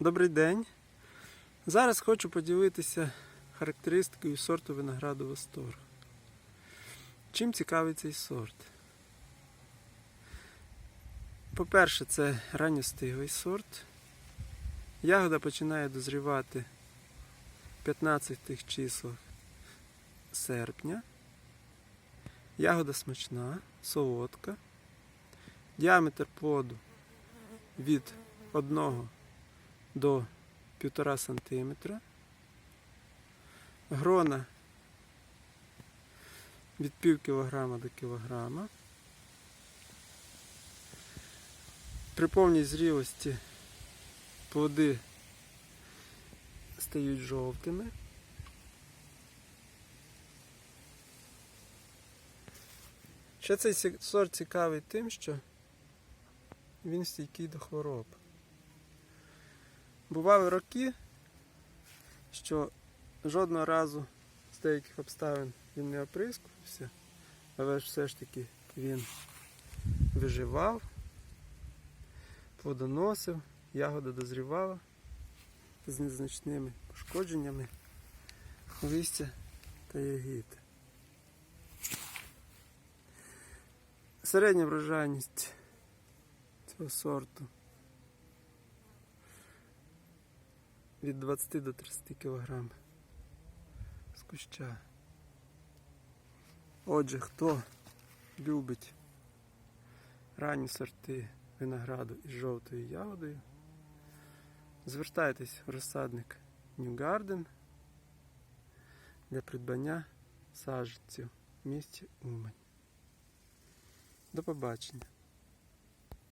Добрий день. Зараз хочу поділитися характеристикою сорту винограду Востор. Чим цікавий цей сорт? По-перше, це ранньостиглий сорт. Ягода починає дозрівати 15 числах серпня. Ягода смачна, солодка. Діаметр плоду від 1 до 1,5 см. Грона від пів кілограма до кілограма. При повній зрілості плоди стають жовтими. Ще цей сорт цікавий тим, що він стійкий до хвороб. Бували роки, що жодного разу з деяких обставин він не оприскувався, але ж все ж таки він виживав, плодоносив, ягода дозрівала з незначними пошкодженнями листя та ягід. Середня врожайність цього сорту від 20 до 30 кг з куща. Отже, хто любить ранні сорти винограду із жовтою ягодою, звертайтесь в розсадник New Garden для придбання саджанців в місті Умань. До побачення.